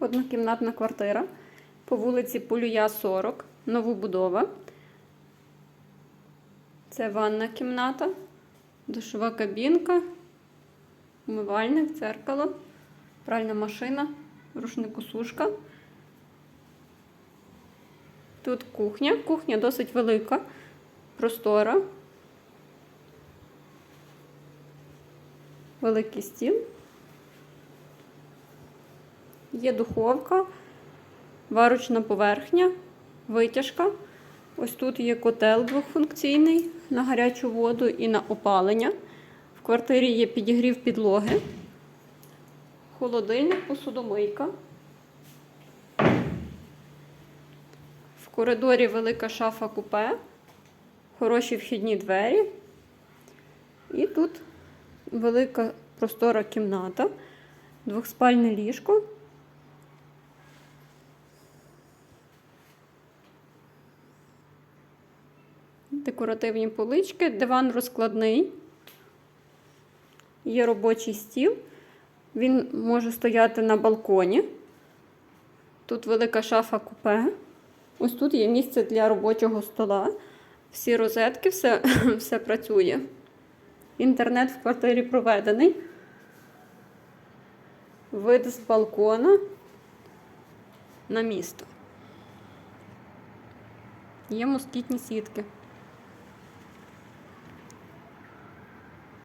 однокімнатна квартира по вулиці Полюя 40, новобудова. Це ванна кімната, душова кабінка, умивальник, дзеркало, пральна машина, рушникосушка. Тут кухня. Кухня досить велика, простора. Великий стіл. Є духовка, варочна поверхня, витяжка. Ось тут є котел двохфункційний на гарячу воду і на опалення. В квартирі є підігрів підлоги, холодильник, посудомийка. В коридорі велика шафа купе, хороші вхідні двері. І тут велика простора кімната, двохспальне ліжко. Декоративні полички, диван розкладний. Є робочий стіл. Він може стояти на балконі. Тут велика шафа купе. Ось тут є місце для робочого стола. Всі розетки, все, все працює. Інтернет в квартирі проведений. Вид з балкона на місто. Є москітні сітки.